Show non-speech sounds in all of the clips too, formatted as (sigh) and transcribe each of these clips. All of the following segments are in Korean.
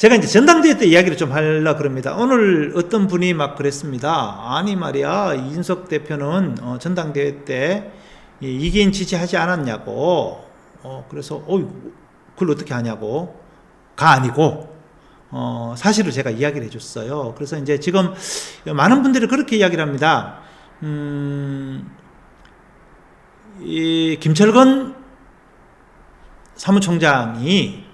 제가 이제 전당대회 때 이야기를 좀 하려 그럽니다. 오늘 어떤 분이 막 그랬습니다. 아니 말이야 이준석 대표는 어, 전당대회 때이 이기인 지지하지 않았냐고. 어, 그래서 어 그걸 어떻게 하냐고. 가 아니고 어, 사실을 제가 이야기를 해줬어요. 그래서 이제 지금 많은 분들이 그렇게 이야기를 합니다. 음, 이 김철건 사무총장이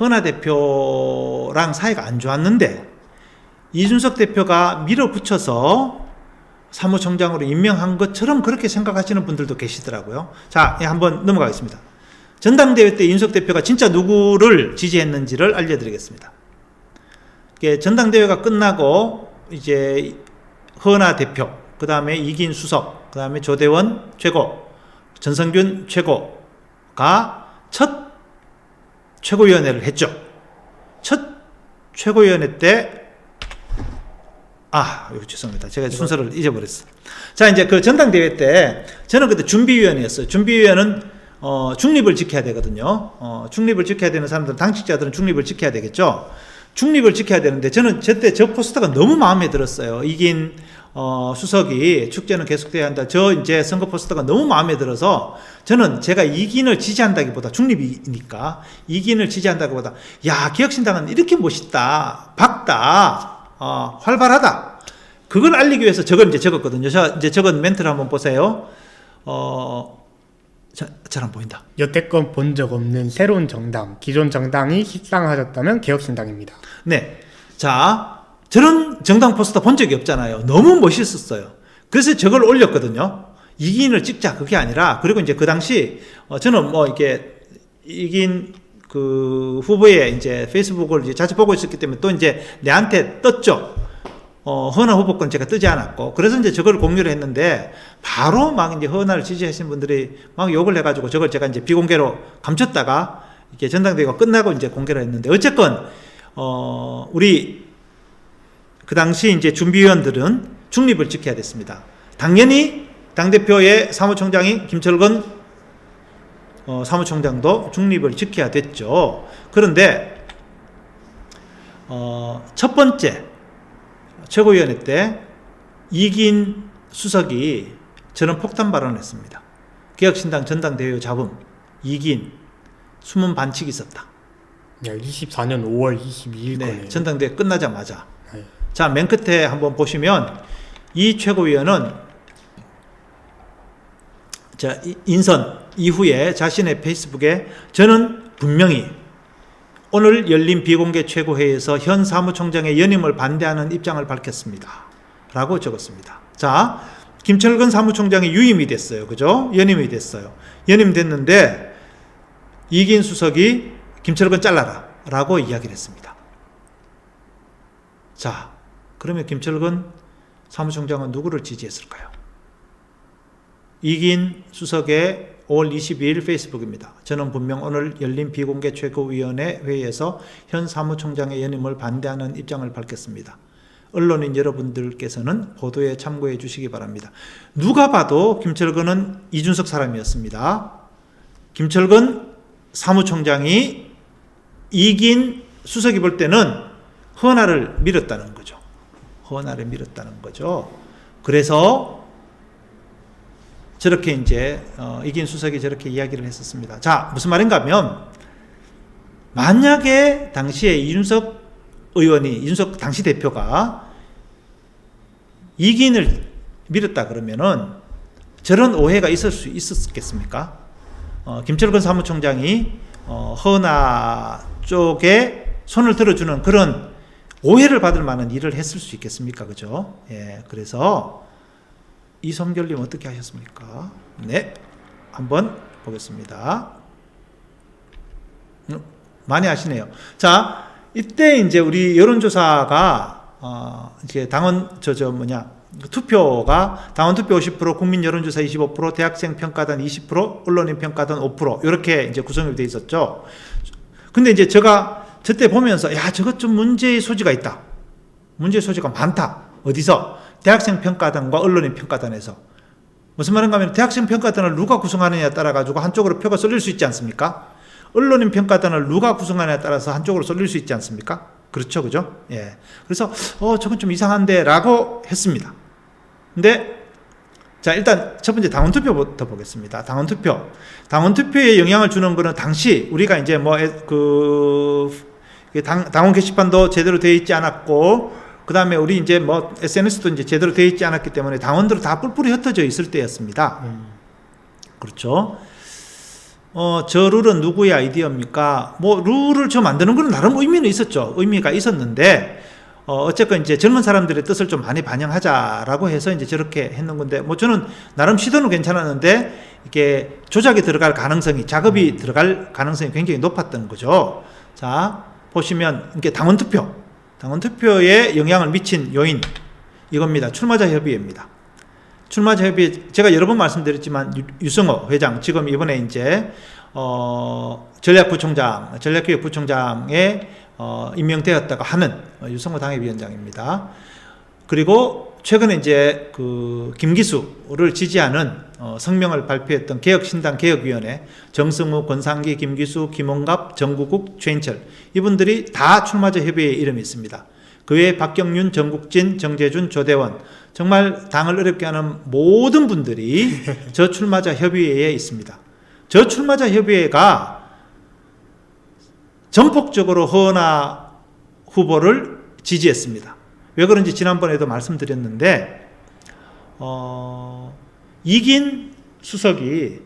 헌화 대표랑 사이가 안 좋았는데 이준석 대표가 밀어붙여서 사무총장으로 임명한 것처럼 그렇게 생각하시는 분들도 계시더라고요. 자, 예, 한번 넘어가겠습니다. 전당대회 때 이준석 대표가 진짜 누구를 지지했는지를 알려드리겠습니다. 이게 전당대회가 끝나고 이제 헌화 대표, 그 다음에 이긴 수석, 그 다음에 조대원 최고, 전성균 최고가 첫 최고위원회를 했죠. 첫 최고위원회 때, 아, 이거 죄송합니다. 제가 순서를 잊어버렸어. 자, 이제 그 전당대회 때, 저는 그때 준비위원이었어요. 준비위원은, 어, 중립을 지켜야 되거든요. 어, 중립을 지켜야 되는 사람들은, 당직자들은 중립을 지켜야 되겠죠. 중립을 지켜야 되는데, 저는 저때 저 포스터가 너무 마음에 들었어요. 이긴, 어, 수석이 축제는 계속돼야 한다. 저 이제 선거 포스터가 너무 마음에 들어서 저는 제가 이긴을 지지한다기보다 중립이니까 이긴을 지지한다기보다 야 기혁신당은 이렇게 멋있다, 밝다, 어, 활발하다. 그걸 알리기 위해서 저걸 이제 적었거든요. 자, 이제 적은 멘트를 한번 보세요. 어, 자, 잘안 보인다. 여태껏 본 적 없는 새로운 정당, 기존 정당이 식상하셨다면 개혁신당입니다. 네. 자, 저런 정당 포스터 본 적이 없잖아요. 너무 멋있었어요. 그래서 저걸 올렸거든요. 이긴을 찍자 그게 아니라 그리고 이제 그 당시 어, 저는 뭐 이렇게 이긴 그 후보의 이제 페이스북을 이제 자주 보고 있었기 때문에 또 이제 내한테 떴죠. 어, 허나 후보권 제가 뜨지 않았고 그래서 이제 저걸 공유를 했는데 바로 막 이제 허나를 지지하신 분들이 막 욕을 해가지고 저걸 제가 이제 비공개로 감췄다가 이렇게 전당대회가 끝나고 이제 공개를 했는데 어쨌건 어, 우리 그 당시 이제 준비위원들은 중립을 지켜야 됐습니다. 당연히 당대표의 사무총장인 김철건 어, 사무총장도 중립을 지켜야 됐죠. 그런데 어, 첫 번째 최고위원회 때 이긴 수석이 저는 폭탄 발언을 했습니다. 개혁신당 전당대회 잡음 이긴 숨은 반칙이 있었다. 24년 5월 22일 네, 거네요. 전당대회 끝나자마자 네. 자, 맨 끝에 한번 보시면 이 최고위원은 자, 이- 인선 이후에 자신의 페이스북에 저는 분명히 오늘 열린 비공개 최고회의에서 현 사무총장의 연임을 반대하는 입장을 밝혔습니다. 라고 적었습니다. 자, 김철근 사무총장이 유임이 됐어요. 그죠? 연임이 됐어요. 연임됐는데 이긴 수석이 김철근 잘라라. 라고 이야기를 했습니다. 자, 그러면 김철근 사무총장은 누구를 지지했을까요? 이긴 수석의 5월 22일 페이스북입니다. 저는 분명 오늘 열린 비공개 최고위원회 회의에서 현 사무총장의 연임을 반대하는 입장을 밝혔습니다. 언론인 여러분들께서는 보도에 참고해 주시기 바랍니다. 누가 봐도 김철근은 이준석 사람이었습니다. 김철근 사무총장이 이긴 수석이 볼 때는 헌화를 밀었다는 거죠. 헌화를 밀었다는 거죠. 그래서 저렇게 이제 어, 이긴 수석이 저렇게 이야기를 했었습니다. 자, 무슨 말인가 하면 만약에 당시에 이준석 의원이 이준석 당시 대표가 이긴을 밀었다 그러면은 저런 오해가 있을 수 있었겠습니까? 어, 김철근 사무총장이 어, 헌화 쪽에 손을 들어주는 그런 오해를 받을 만한 일을 했을 수 있겠습니까? 그죠? 예, 그래서 이성결님 어떻게 하셨습니까? 네, 한번 보겠습니다. 음, 많이 아시네요. 자, 이때 이제 우리 여론조사가 어, 이제 당원 저 저 뭐냐 투표가 당원 투표 50%, 국민 여론조사 25%, 대학생 평가단 20%, 언론인 평가단 5% 이렇게 이제 구성이 돼 있었죠. 근데 이제 제가 저때 보면서 야 저것 좀 문제의 소지가 있다. 문제의 소지가 많다. 어디서? 대학생 평가단과 언론인 평가단에서. 무슨 말인가 하면 대학생 평가단을 누가 구성하느냐에 따라 가지고 한쪽으로 표가 쏠릴 수 있지 않습니까? 언론인 평가단을 누가 구성하느냐에 따라서 한쪽으로 쏠릴 수 있지 않습니까? 그렇죠, 그죠? 예. 그래서 어 저건 좀 이상한데 라고 했습니다. 근데 자 일단 첫 번째 당원 투표부터 보겠습니다. 당원 투표. 당원 투표에 영향을 주는 거는 당시 우리가 이제 뭐 그 당원 게시판도 제대로 되어 있지 않았고 그 다음에 우리 이제 뭐 SNS도 이제 제대로 되어 있지 않았기 때문에 당원들은 다 뿔뿔이 흩어져 있을 때였습니다. 음. 그렇죠. 어, 저 룰은 누구의 아이디어입니까? 뭐, 룰을 저 만드는 거는 나름 의미는 있었죠. 의미가 있었는데, 어, 어쨌건 이제 젊은 사람들의 뜻을 좀 많이 반영하자라고 해서 이제 저렇게 했는 건데, 뭐 저는 나름 시도는 괜찮았는데, 이게 조작이 들어갈 가능성이, 작업이 들어갈 가능성이 굉장히 높았던 거죠. 자, 보시면, 이게 당원 투표. 당원 투표에 영향을 미친 요인, 이겁니다. 출마자 협의회입니다. 출마자 협의 제가 여러 번 말씀드렸지만 유- 유승호 회장 지금 이번에 이제 어 전략부총장 전략기획 부총장에 어 임명되었다가 하는 어, 유승호 당협위원장입니다. 그리고 최근에 이제 그 김기수를 지지하는 어 성명을 발표했던 개혁신당 개혁위원회 정승우 권상기 김기수 김원갑 정구국 최인철 이분들이 다 출마자 협의회에 이름이 있습니다. 그 외에 박경윤, 정국진, 정재준, 조대원 정말 당을 어렵게 하는 모든 분들이 (laughs) 저 출마자 협의회에 있습니다. 저 출마자 협의회가 전폭적으로 허나 후보를 지지했습니다. 왜 그런지 지난번에도 말씀드렸는데 어, 이긴 수석이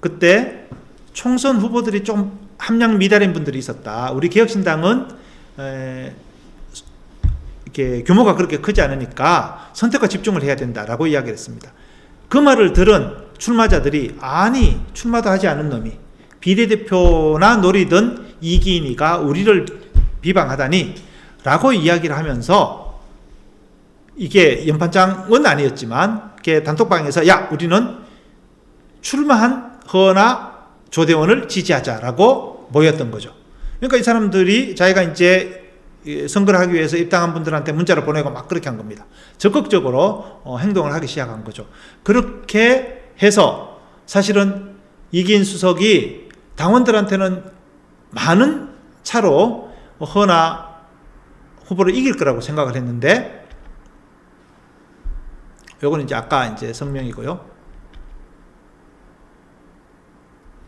그때 총선 후보들이 좀 함량 미달인 분들이 있었다. 우리 개혁신당은 에, 이렇게 규모가 그렇게 크지 않으니까 선택과 집중을 해야 된다라고 이야기를 했습니다. 그 말을 들은 출마자들이 아니 출마도 하지 않은 놈이 비례대표나 노리던 이기인이가 우리를 비방하다니 라고 이야기를 하면서 이게 연판장은 아니었지만 이게 단톡방에서 야 우리는 출마한 허나 조대원을 지지하자라고 모였던 거죠. 그러니까 이 사람들이 자기가 이제 이 선거를 하기 위해서 입당한 분들한테 문자를 보내고 막 그렇게 한 겁니다. 적극적으로 어, 행동을 하기 시작한 거죠. 그렇게 해서 사실은 이긴 수석이 당원들한테는 많은 차로 허나 후보를 이길 거라고 생각을 했는데 요거는 이제 아까 이제 성명이고요.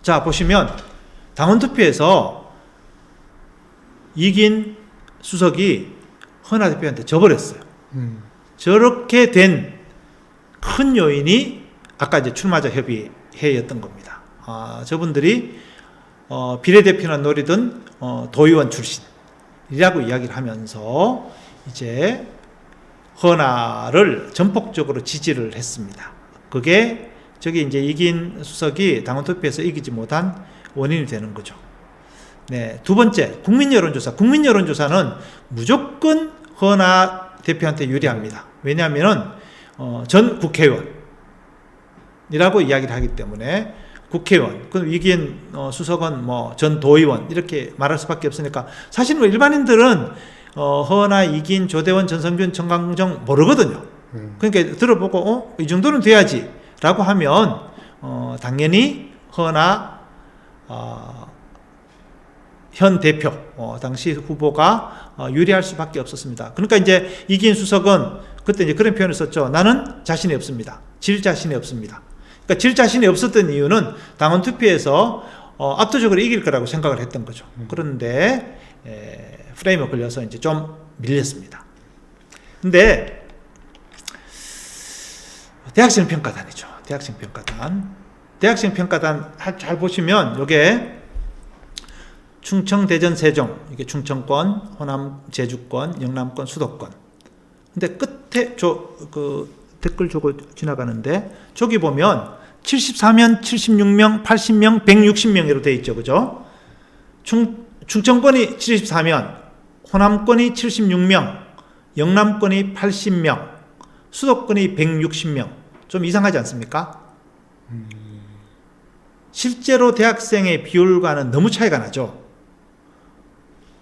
자, 보시면 당원 투표에서 이긴 수석이 허나 대표한테 져버렸어요. 음. 저렇게 된 큰 요인이 아까 이제 출마자 협의회였던 겁니다. 아, 저분들이 어, 비례대표나 노리던 어, 도의원 출신이라고 이야기를 하면서 이제 허나를 전폭적으로 지지를 했습니다. 그게 저기 이제 이긴 수석이 당원 투표에서 이기지 못한 원인이 되는 거죠. 네, 두 번째 국민 여론조사. 국민 여론조사는 무조건 허나 대표한테 유리합니다. 왜냐하면은 어, 전 국회의원이라고 이야기를 하기 때문에 국회의원, 그럼 이긴 어, 수석은 뭐 전 도의원 이렇게 말할 수밖에 없으니까 사실 뭐 일반인들은 어, 허나 이긴 조대원 전성균 정강정 모르거든요. 음. 그러니까 들어보고 어, 이 정도는 돼야지라고 하면 어, 당연히 허나 어, 현 대표 어, 당시 후보가 어, 유리할 수밖에 없었습니다. 그러니까 이제 이긴 수석은 그때 이제 그런 표현을 썼죠. 나는 자신이 없습니다. 질 자신이 없습니다. 그러니까 질 자신이 없었던 이유는 당원 투표에서 어, 압도적으로 이길 거라고 생각을 했던 거죠. 그런데 에, 프레임에 걸려서 이제 좀 밀렸습니다. 근데 대학생 평가단이죠. 대학생 평가단. 대학생 평가단 하- 잘 보시면 요게 충청, 대전, 세종 이게 충청권, 호남, 제주권, 영남권, 수도권. 근데 끝에 저 그 댓글 저거 지나가는데 저기 보면 74명, 76명, 80명, 160명으로 돼 있죠, 그죠? 충 충청권이 74명, 호남권이 76명, 영남권이 80명, 수도권이 160명. 좀 이상하지 않습니까? 실제로 대학생의 비율과는 너무 차이가 나죠.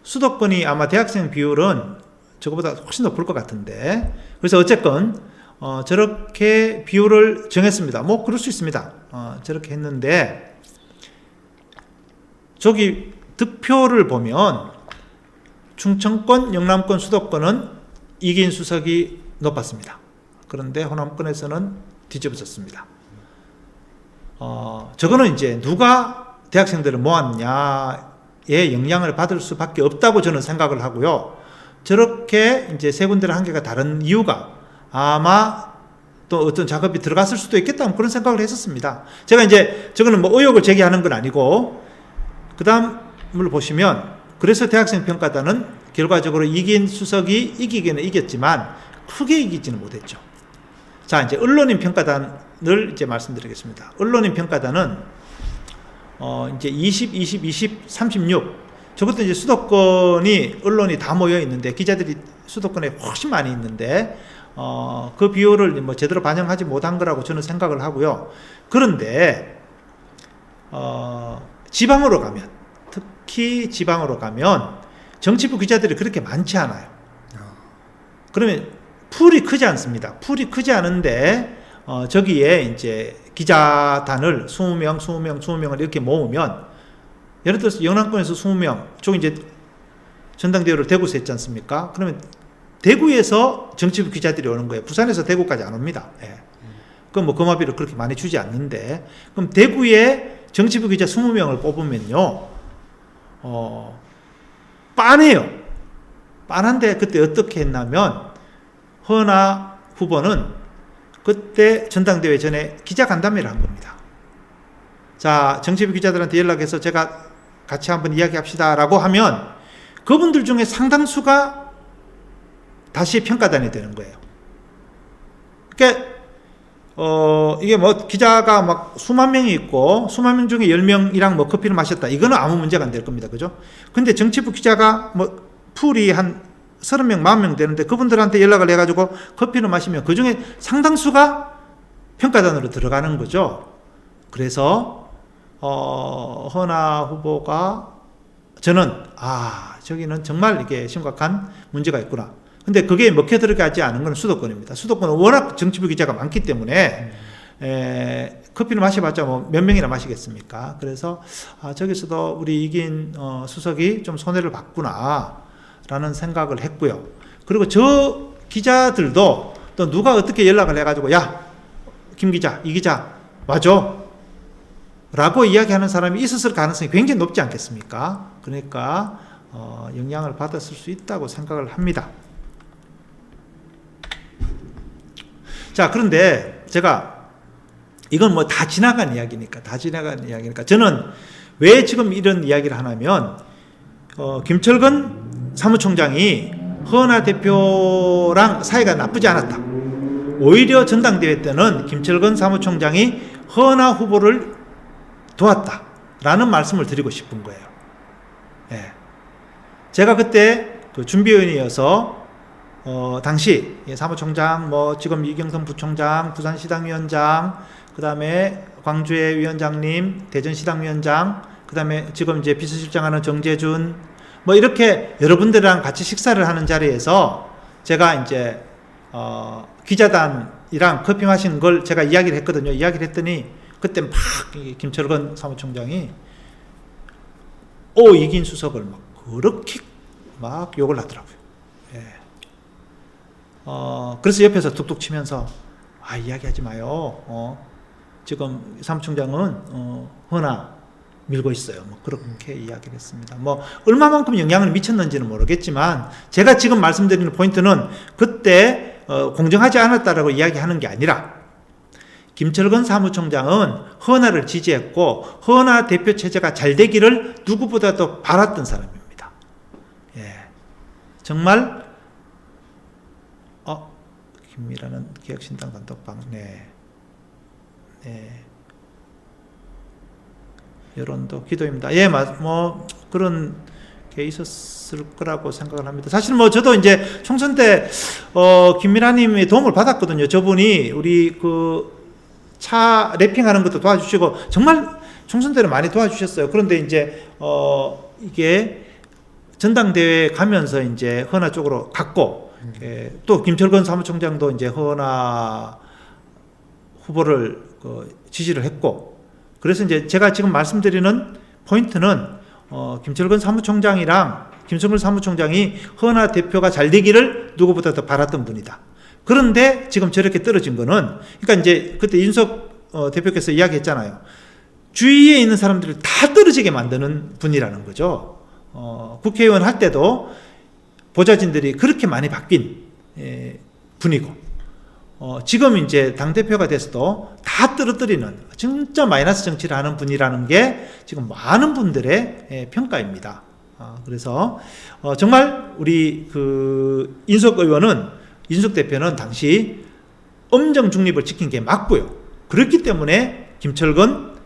수도권이 아마 대학생 비율은 저거보다 훨씬 높을 것 같은데. 그래서 어쨌건 어, 저렇게 비율을 정했습니다. 뭐 그럴 수 있습니다. 어, 저렇게 했는데 저기 득표를 보면 충청권, 영남권, 수도권은 이긴 수석이 높았습니다. 그런데 호남권에서는 뒤집어졌습니다. 어, 저거는 이제 누가 대학생들을 모았냐의 영향을 받을 수밖에 없다고 저는 생각을 하고요. 저렇게 이제 세 군데를 한 개가 다른 이유가 아마 또 어떤 작업이 들어갔을 수도 있겠다 그런 생각을 했었습니다. 제가 이제 저거는 뭐 의혹을 제기하는 건 아니고 그 다음을 보시면 그래서 대학생 평가단은 결과적으로 이긴 수석이 이기기는 이겼지만 크게 이기지는 못했죠. 자 이제 언론인 평가단을 이제 말씀드리겠습니다. 언론인 평가단은 어 이제 20, 20, 20, 36 저것도 이제 수도권이 언론이 다 모여 있는데 기자들이 수도권에 훨씬 많이 있는데 어, 그 비율을 뭐 제대로 반영하지 못한 거라고 저는 생각을 하고요. 그런데 어, 지방으로 가면 특히 지방으로 가면 정치부 기자들이 그렇게 많지 않아요. 그러면 풀이 크지 않습니다. 풀이 크지 않은데 어, 저기에 이제 기자단을 20명, 20명, 20명을 이렇게 모으면 예를 들어서 영남권에서 20명, 저 이제 전당대회를 대구에서 했지 않습니까? 그러면 대구에서 정치부 기자들이 오는 거예요. 부산에서 대구까지 안 옵니다. 예. 그럼 뭐 거마비를 그렇게 많이 주지 않는데, 그럼 대구에 정치부 기자 20명을 뽑으면요, 어, 빤해요. 빤한데 그때 어떻게 했냐면, 허나 후보는 그때 전당대회 전에 기자 간담회를 한 겁니다. 자, 정치부 기자들한테 연락해서 제가 같이 한번 이야기합시다 라고 하면 그분들 중에 상당수가 다시 평가단이 되는 거예요. 그러니까 어 이게 뭐 기자가 막 수만 명이 있고 수만 명 중에 10명이랑 뭐 커피를 마셨다. 이거는 아무 문제가 안 될 겁니다. 그죠? 근데 정치부 기자가 뭐 풀이 한 30명, 40명 되는데 그분들한테 연락을 해 가지고 커피를 마시면 그 중에 상당수가 평가단으로 들어가는 거죠. 그래서 어 허나 후보가 저는 아 저기는 정말 이게 심각한 문제가 있구나. 근데 그게 먹혀 들어가지 않은 건 수도권입니다. 수도권은 워낙 정치부 기자가 많기 때문에 에, 커피를 마셔봤자 뭐 몇 명이나 마시겠습니까? 그래서 아, 저기서도 우리 이긴 어, 수석이 좀 손해를 봤구나라는 생각을 했고요. 그리고 저 기자들도 또 누가 어떻게 연락을 해가지고 야 김 기자 이 기자 맞아 라고 이야기하는 사람이 있었을 가능성이 굉장히 높지 않겠습니까? 그러니까 어, 영향을 받았을 수 있다고 생각을 합니다. 자, 그런데 제가 이건 뭐 다 지나간 이야기니까, 다 지나간 이야기니까 저는 왜 지금 이런 이야기를 하냐면 어, 김철근 사무총장이 허나 대표랑 사이가 나쁘지 않았다. 오히려 전당대회 때는 김철근 사무총장이 허나 후보를 도왔다 라는 말씀을 드리고 싶은 거예요. 예. 제가 그때 그 준비위원이어서 어, 당시 예, 사무총장, 뭐 지금 이경선 부총장, 부산시당위원장, 그 다음에 광주의 위원장님, 대전시당위원장, 그 다음에 지금 이제 비서실장하는 정재준, 뭐 이렇게 여러분들이랑 같이 식사를 하는 자리에서 제가 이제 어, 기자단이랑 커피 마신 걸 제가 이야기를 했거든요. 이야기를 했더니 그때 막 김철건 사무총장이 오 이긴 수석을 막 그렇게 막 욕을 하더라고요. 예. 어 그래서 옆에서 툭툭 치면서 아 이야기하지 마요. 어 지금 사무총장은 어 허나 밀고 있어요. 뭐 그렇게 이야기를 했습니다. 뭐 얼마만큼 영향을 미쳤는지는 모르겠지만 제가 지금 말씀드리는 포인트는 그때 어, 공정하지 않았다라고 이야기하는 게 아니라 김철근 사무총장은 허나를 지지했고 허나 대표 체제가 잘 되기를 누구보다도 바랐던 사람입니다. 예. 정말 어 김미라는 기획신당 단톡방 네. 네. 여론도 기도입니다. 예, 맞, 뭐 그런 게 있었을 거라고 생각을 합니다. 사실 뭐 저도 이제 총선 때 어, 김미라님의 도움을 받았거든요. 저분이 우리 그 차 랩핑하는 것도 도와주시고 정말 총선 때는 많이 도와주셨어요. 그런데 이제 어 이게 전당대회 가면서 이제 허나 쪽으로 갔고 예, 또 김철건 사무총장도 이제 허나 후보를 그 지지를 했고 그래서 이제 제가 지금 말씀드리는 포인트는 어, 김철근 사무총장이랑 김성근 사무총장이 허나 대표가 잘 되기를 누구보다 더 바랐던 분이다. 그런데 지금 저렇게 떨어진 거는 그러니까 이제 그때 윤석 어, 대표께서 이야기했잖아요. 주위에 있는 사람들을 다 떨어지게 만드는 분이라는 거죠. 어, 국회의원 할 때도 보좌진들이 그렇게 많이 바뀐 예, 분이고 어, 지금 이제 당 대표가 돼서도 다 떨어뜨리는 진짜 마이너스 정치를 하는 분이라는 게 지금 많은 분들의 예, 평가입니다. 아, 그래서 어, 정말 우리 그 인석 의원은 인석 대표는 당시 엄정 중립을 지킨 게 맞고요. 그렇기 때문에 김철건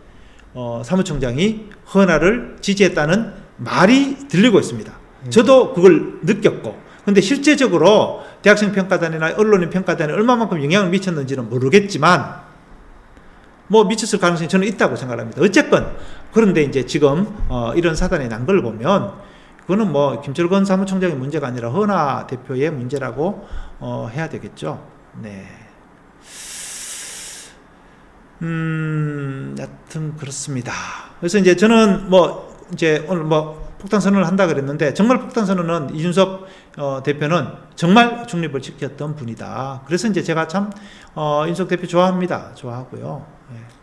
어, 사무총장이 헌화를 지지했다는 말이 들리고 있습니다. 저도 그걸 느꼈고, 근데 실제적으로 대학생 평가단이나 언론인 평가단에 얼마만큼 영향을 미쳤는지는 모르겠지만, 뭐 미쳤을 가능성이 저는 있다고 생각합니다. 어쨌건 그런데 이제 지금 어, 이런 사단이 난 걸 보면 그거는 뭐 김철건 사무총장의 문제가 아니라 헌화 대표의 문제라고 어, 해야 되겠죠. 네. 음, 여튼 그렇습니다. 그래서 이제 저는 뭐 이제 오늘 뭐 폭탄 선언을 한다 그랬는데 정말 폭탄 선언은 이준석 어, 대표는 정말 중립을 지켰던 분이다. 그래서 이제 제가 참 어, 윤석 대표 좋아합니다. 좋아하고요. 예.